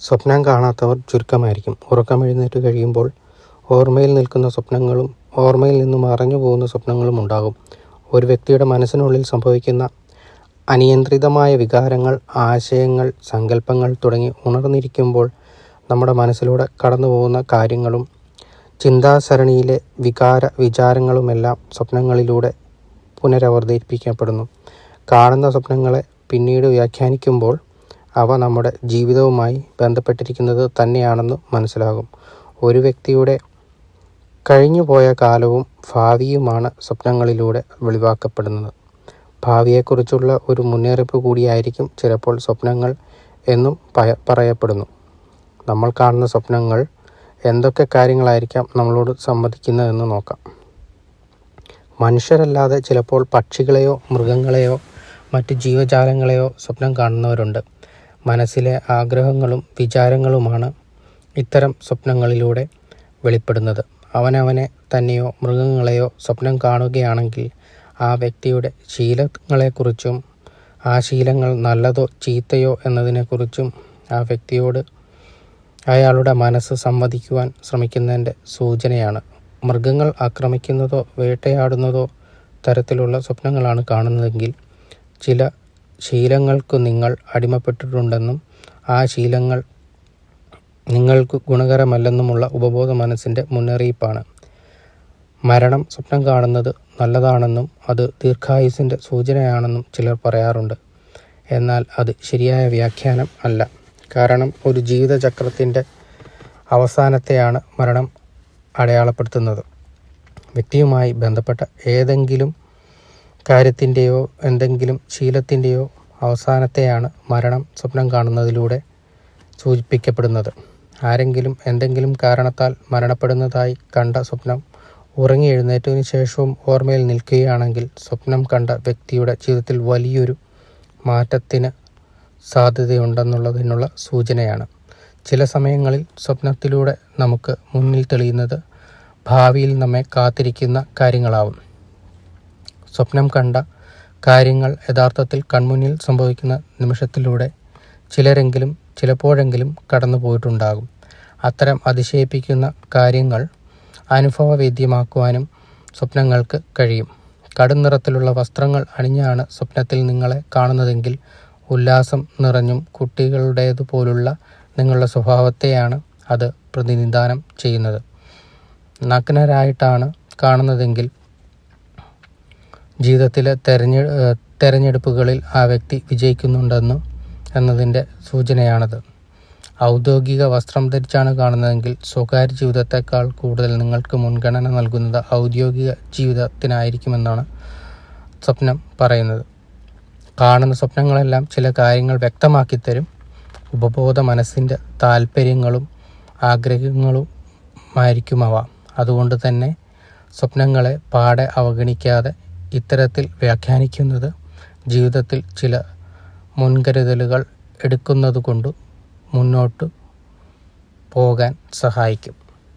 സ്വപ്നം കാണാത്തവർ ചുരുക്കമായിരിക്കും. ഉറക്കമെഴുന്നേറ്റ് കഴിയുമ്പോൾ ഓർമ്മയിൽ നിൽക്കുന്ന സ്വപ്നങ്ങളും ഓർമ്മയിൽ നിന്നും മറഞ്ഞു പോകുന്ന സ്വപ്നങ്ങളും ഉണ്ടാകും. ഒരു വ്യക്തിയുടെ മനസ്സിനുള്ളിൽ സംഭവിക്കുന്ന അനിയന്ത്രിതമായ വികാരങ്ങൾ ആശയങ്ങൾ സങ്കല്പങ്ങൾ തുടങ്ങി ഉണർന്നിരിക്കുമ്പോൾ നമ്മുടെ മനസ്സിലൂടെ കടന്നു പോകുന്ന കാര്യങ്ങളും ചിന്താസരണിയിലെ വികാര വിചാരങ്ങളുമെല്ലാം സ്വപ്നങ്ങളിലൂടെ പുനരവതരിപ്പിക്കപ്പെടുന്നു. കാണുന്ന സ്വപ്നങ്ങളെ പിന്നീട് വ്യാഖ്യാനിക്കുമ്പോൾ അവ നമ്മുടെ ജീവിതവുമായി ബന്ധപ്പെട്ടിരിക്കുന്നത് തന്നെയാണെന്ന് മനസ്സിലാകും. ഒരു വ്യക്തിയുടെ കഴിഞ്ഞുപോയ കാലവും ഭാവിയുമാണ് സ്വപ്നങ്ങളിലൂടെ വെളിവാക്കപ്പെടുന്നത്. ഭാവിയെക്കുറിച്ചുള്ള ഒരു മുന്നറിയിപ്പ് കൂടിയായിരിക്കും ചിലപ്പോൾ സ്വപ്നങ്ങൾ എന്നും പറയപ്പെടുന്നു. നമ്മൾ കാണുന്ന സ്വപ്നങ്ങൾ എന്തൊക്കെ കാര്യങ്ങളായിരിക്കാം നമ്മളോട് സംവദിക്കുന്നതെന്ന് നോക്കാം. മനുഷ്യരല്ലാതെ ചിലപ്പോൾ പക്ഷികളെയോ മൃഗങ്ങളെയോ മറ്റ് ജീവജാലങ്ങളെയോ സ്വപ്നം കാണുന്നവരുണ്ട്. മനസ്സിലെ ആഗ്രഹങ്ങളും വിചാരങ്ങളുമാണ് ഇത്തരം സ്വപ്നങ്ങളിലൂടെ വെളിപ്പെടുന്നത്. അവനവനെ തന്നെയോ മൃഗങ്ങളെയോ സ്വപ്നം കാണുകയാണെങ്കിൽ ആ വ്യക്തിയുടെ ശീലങ്ങളെക്കുറിച്ചും ആ ശീലങ്ങൾ നല്ലതോ ചീത്തയോ എന്നതിനെക്കുറിച്ചും ആ വ്യക്തിയോട് അയാളുടെ മനസ്സ് സംവദിക്കുവാൻ ശ്രമിക്കുന്നതിന്റെ സൂചനയാണ്. മൃഗങ്ങൾ ആക്രമിക്കുന്നതോ വേട്ടയാടുന്നതോ തരത്തിലുള്ള സ്വപ്നങ്ങളാണ് കാണുന്നതെങ്കിൽ ചില ശീലങ്ങൾക്ക് നിങ്ങൾ അടിമപ്പെട്ടിട്ടുണ്ടെന്നും ആ ശീലങ്ങൾ നിങ്ങൾക്ക് ഗുണകരമല്ലെന്നുമുള്ള ഉപബോധ മനസ്സിന്റെ മുന്നറിയിപ്പാണ്. മരണം സ്വപ്നം കാണുന്നത് നല്ലതാണെന്നും അത് ദീർഘായുസിന്റെ സൂചനയാണെന്നും ചിലർ പറയാറുണ്ട്. എന്നാൽ അത് ശരിയായ വ്യാഖ്യാനം അല്ല. കാരണം ഒരു ജീവിതചക്രത്തിന്റെ അവസാനത്തെയാണ് മരണം അടയാളപ്പെടുത്തുന്നത്. വ്യക്തിയുമായി ബന്ധപ്പെട്ട ഏതെങ്കിലും കാര്യത്തിന്റെയോ എന്തെങ്കിലും ശീലത്തിന്റെയോ അവസാനത്തെയാണ് മരണം സ്വപ്നം കാണുന്നതിലൂടെ സൂചിപ്പിക്കപ്പെടുന്നത്. ആരെങ്കിലും എന്തെങ്കിലും കാരണത്താൽ മരണപ്പെടുന്നതായി കണ്ട സ്വപ്നം ഉറങ്ങി എഴുന്നേറ്റതിനു ശേഷവും ഓർമ്മയിൽ നിൽക്കുകയാണെങ്കിൽ സ്വപ്നം കണ്ട വ്യക്തിയുടെ ജീവിതത്തിൽ വലിയൊരു മാറ്റത്തിന് സാധ്യതയുണ്ടെന്നുള്ളതിനുള്ള സൂചനയാണ്. ചില സമയങ്ങളിൽ സ്വപ്നത്തിലൂടെ നമുക്ക് മുന്നിൽ തെളിയുന്നത് ഭാവിയിൽ നമ്മെ കാത്തിരിക്കുന്ന കാര്യങ്ങളാവും. സ്വപ്നം കണ്ട കാര്യങ്ങൾ യഥാർത്ഥത്തിൽ കൺമുന്നിൽ സംഭവിക്കുന്ന നിമിഷത്തിലൂടെ ചിലരെങ്കിലും ചിലപ്പോഴെങ്കിലും കടന്നു പോയിട്ടുണ്ടാകും അത്തരം അതിശയിപ്പിക്കുന്ന കാര്യങ്ങൾ അനുഭവവേദ്യമാക്കുവാനും സ്വപ്നങ്ങൾക്ക് കഴിയും. കടും നിറത്തിലുള്ള വസ്ത്രങ്ങൾ അണിഞ്ഞാണ് സ്വപ്നത്തിൽ നിങ്ങളെ കാണുന്നതെങ്കിൽ ഉല്ലാസം നിറഞ്ഞും കുട്ടികളുടേതുപോലുള്ള നിങ്ങളുടെ സ്വഭാവത്തെയാണ് അത് പ്രതിനിധാനം ചെയ്യുന്നത്. നഗ്നരായിട്ടാണ് കാണുന്നതെങ്കിൽ ജീവിതത്തിലെ തെരഞ്ഞെ തെരഞ്ഞെടുപ്പുകളിൽ ആ വ്യക്തി വിജയിക്കുന്നുണ്ടെന്നും എന്നതിന്റെ സൂചനയാണത്. ഔദ്യോഗിക വസ്ത്രം ധരിച്ചാണ് കാണുന്നതെങ്കിൽ സ്വകാര്യ ജീവിതത്തെക്കാൾ കൂടുതൽ നിങ്ങൾക്ക് മുൻഗണന നൽകുന്നത് ഔദ്യോഗിക ജീവിതത്തിനായിരിക്കുമെന്നാണ് സ്വപ്നം പറയുന്നത്. കാണുന്ന സ്വപ്നങ്ങളെല്ലാം ചില കാര്യങ്ങൾ വ്യക്തമാക്കി തരും ഉപബോധ മനസ്സിന്റെ താല്പര്യങ്ങളും ആഗ്രഹങ്ങളുമായിരിക്കും അവ അതുകൊണ്ട് തന്നെ സ്വപ്നങ്ങളെ പാടെ അവഗണിക്കാതെ ഇത്തരത്തിൽ വ്യാഖ്യാനിക്കുന്നത് ജീവിതത്തിൽ ചില മുൻകരുതലുകൾ എടുക്കുന്നതുകൊണ്ട് മുന്നോട്ട് പോകാൻ സഹായിക്കും.